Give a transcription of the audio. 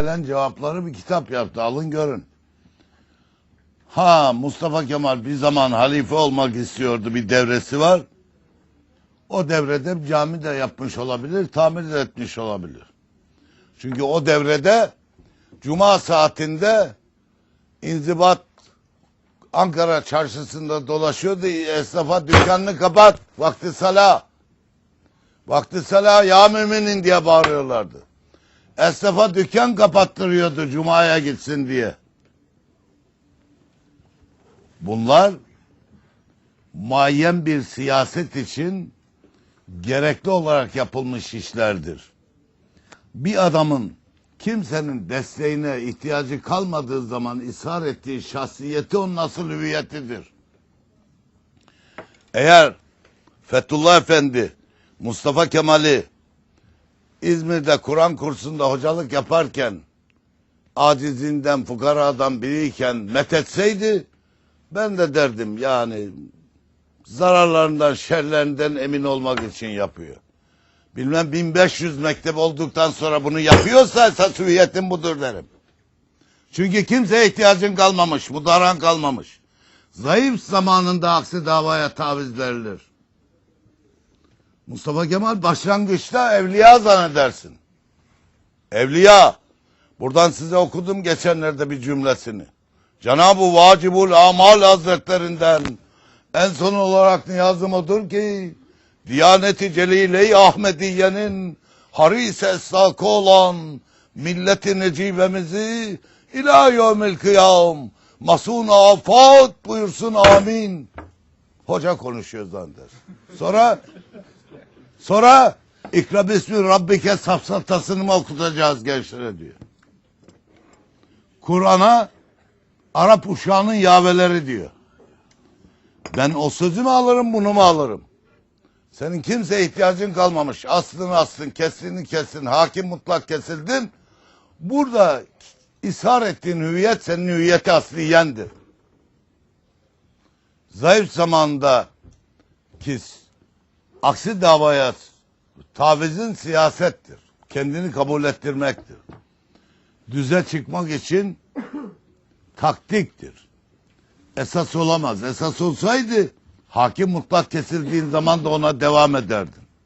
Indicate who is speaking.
Speaker 1: gelen cevapları bir kitap yaptı. Alın görün. Ha Mustafa Kemal bir zaman halife olmak istiyordu. Bir devresi var. O devrede cami de yapmış olabilir, tamir de etmiş olabilir. Çünkü o devrede cuma saatinde inzibat Ankara çarşısında dolaşıyordu. Esnafa dükkanını kapat. Vakti sala. Vakti sala ya müminin diye bağırıyorlardı. Esnafa dükkan kapattırıyordu cumaya gitsin diye. Bunlar muayyen bir siyaset için gerekli olarak yapılmış işlerdir. Bir adamın kimsenin desteğine ihtiyacı kalmadığı zaman ishar ettiği şahsiyeti onun nasıl hüviyetidir. Eğer Fethullah Efendi Mustafa Kemal'i İzmir'de Kur'an kursunda hocalık yaparken acizinden, fukaradan biriyken methetseydi ben de derdim yani zararlarından, şerlerinden emin olmak için yapıyor. Bilmem 1500 mektep olduktan sonra bunu yapıyorsa esas budur derim. Çünkü kimseye ihtiyacın kalmamış, mudaran kalmamış. Zayıf zamanında aksi davaya taviz verilir. Mustafa Kemal başlangıçta evliya zannedersin. Evliya. Buradan size okudum geçenlerde bir cümlesini. Cenab-ı Vacibul Amal Hazretlerinden en son olarak niyazım odur ki Diyaneti Celile-i Ahmediye'nin haris esnakı olan milleti necibemizi ila yevmil kıyam masun afat buyursun amin. Hoca konuşuyor zanneder. Sonra sonra ikra bismi rabbike safsatasını mı okutacağız gençlere diyor. Kur'an'a Arap uşağının yaveleri diyor. Ben o sözü mü alırım bunu mu alırım? Senin kimseye ihtiyacın kalmamış. Aslını aslın, kesini kesin, hakim mutlak kesildin. Burada ishar ettiğin hüviyet senin hüviyeti asliyendir. Zayıf zamanda kis, aksi davaya tavizin siyasettir. Kendini kabul ettirmektir. Düze çıkmak için taktiktir. Esas olamaz. Esas olsaydı hakim mutlak kesildiğin zaman da ona devam ederdi.